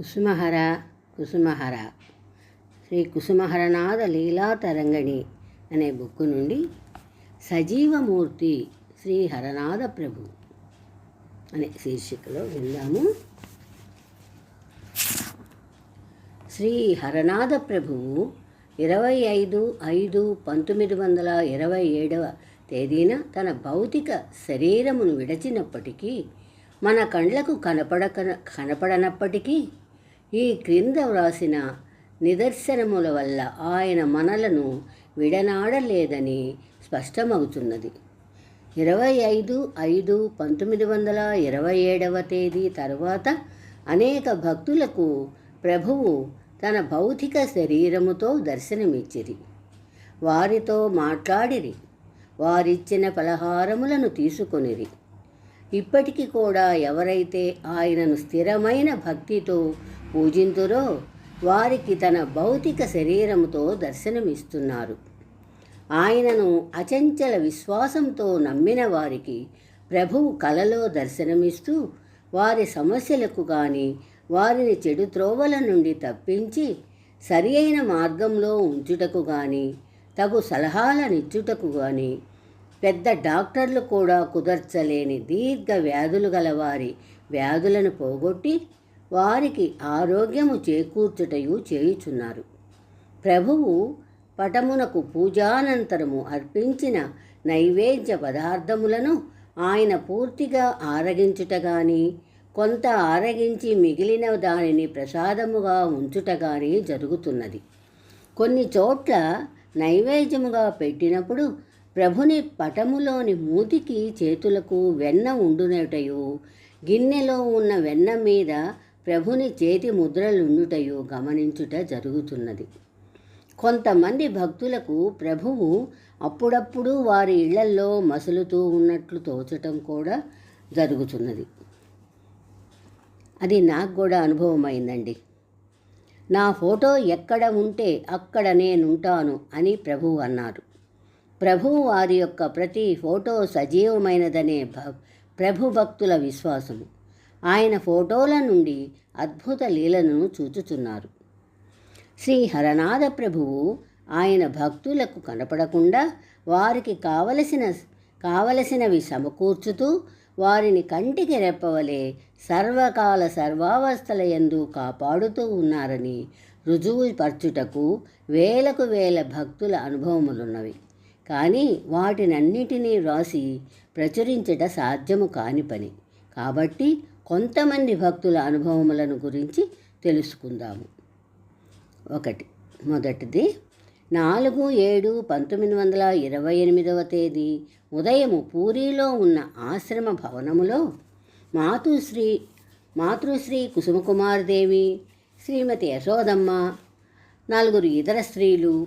కుసుమహర కుసుమహర. శ్రీ కుసుమహరనాథ లీలా తరంగిణి అనే బుక్ నుండి సజీవమూర్తి శ్రీ హరనాథ ప్రభు అనే శీర్షికలో విందాము. శ్రీ హరనాథ ప్రభువు ఇరవై ఐదు ఐదు పంతొమ్మిది వందల ఇరవై ఏడవ తేదీన తన భౌతిక శరీరమును విడచినప్పటికీ మన కండ్లకు కనపడక కనపడనప్పటికీ ఈ క్రింద వ్రాసిన నిదర్శనముల వల్ల ఆయన మనలను విడనాడలేదని స్పష్టమవుతున్నది ఇరవై ఐదు ఐదు పంతొమ్మిది వందల ఇరవై ఏడవ తేదీ తరువాత అనేక భక్తులకు ప్రభువు తన భౌతిక శరీరముతో దర్శనమిచ్చిరి. వారితో మాట్లాడిరి. వారిచ్చిన పలహారములను తీసుకొనిరి. ఇప్పటికీ కూడా ఎవరైతే ఆయనను స్థిరమైన భక్తితో పూజింతురో వారికి తన భౌతిక శరీరముతో దర్శనమిస్తున్నారు. ఆయనను అచంచల విశ్వాసంతో నమ్మిన వారికి ప్రభువు కలలో దర్శనమిస్తూ వారి సమస్యలకు కానీ వారిని చెడు త్రోవల నుండి తప్పించి సరి అయిన మార్గంలో ఉంచుటకు కానీ తగు సలహాలనిచ్చుటకు కానీ పెద్ద డాక్టర్లు కూడా కుదర్చలేని దీర్ఘ వ్యాధులు గలవారి వ్యాధులను పోగొట్టి వారికి ఆరోగ్యము చేకూర్చుటయు చేయుచున్నారు. ప్రభువు పటమునకు పూజానంతరము అర్పించిన నైవేద్య పదార్థములను ఆయన పూర్తిగా ఆరగించుట కానీ కొంత ఆరగించి మిగిలిన దానిని ప్రసాదముగా ఉంచుట కానీ జరుగుతున్నది. కొన్ని చోట్ల నైవేద్యముగా పెట్టినప్పుడు ప్రభుని పటములోని మూతికి చేతులకు వెన్న ఉండునటయు గిన్నెలో ఉన్న వెన్న మీద ప్రభుని చేతి ముద్రలుండుటయు గమనించుట జరుగుతున్నది. కొంతమంది భక్తులకు ప్రభువు అప్పుడప్పుడు వారి ఇళ్ళల్లో మసులుతూ ఉన్నట్లు తోచటం కూడా జరుగుతున్నది. అది నాకు కూడా అనుభవమైందండి. నా ఫోటో ఎక్కడ ఉంటే అక్కడ నేనుంటాను అని ప్రభువు అన్నారు. ప్రభువు వారి యొక్క ప్రతి ఫోటో సజీవమైనదనే భ ప్రభు భక్తుల విశ్వాసము. ఆయన ఫోటోల నుండి అద్భుత లీలను చూచుతున్నారు శ్రీ హరనాథ ప్రభువు ఆయన భక్తులకు కనపడకుండా వారికి కావలసిన కావలసినవి సమకూర్చుతూ వారిని కంటికి రెప్పవలే సర్వకాల సర్వావస్థల ఎందు కాపాడుతూ ఉన్నారని రుజువు పరచుటకు వేలకు వేల భక్తుల అనుభవములున్నవి. కానీ వాటినన్నిటినీ వ్రాసి ప్రచురించట సాధ్యము కాని పని. కాబట్టి కొంతమంది భక్తుల అనుభవములను గురించి తెలుసుకుందాము. ఒకటి. మొదటిది. నాలుగు ఏడు పంతొమ్మిది వందల ఇరవై ఎనిమిదవ తేదీ ఉదయము పూరీలో ఉన్న ఆశ్రమ భవనములో మాతృశ్రీ మాతృశ్రీ కుసుమకుమారదేవి శ్రీమతి యశోదమ్మ నలుగురు ఇతర స్త్రీలు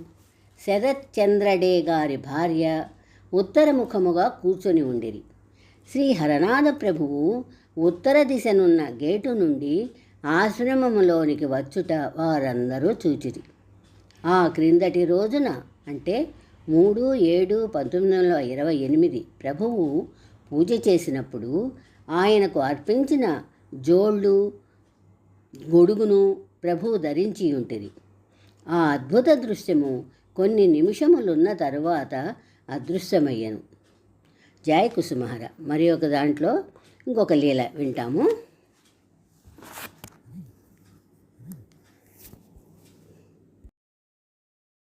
శరత్చంద్రడే గారి భార్య ఉత్తరముఖముగా కూర్చొని ఉండిరి. శ్రీ హరనాథ ప్రభువు ఉత్తర దిశనున్న గేటు నుండి ఆశ్రమములోనికి వచ్చుట వారందరూ చూచిరి. ఆ క్రిందటి రోజున అంటే మూడు ఏడు పంతొమ్మిది వందల ఇరవై ఎనిమిది ప్రభువు పూజ చేసినప్పుడు ఆయనకు అర్పించిన జోళ్ళు గొడుగును ప్రభువు ధరించి ఉంటుంది ఆ అద్భుత దృశ్యము కొన్ని నిమిషములున్న తరువాత అదృశ్యమయ్యను. జయ కుసుమహర. మరి ఒక దాంట్లో ఇంకొక లీల వింటాము.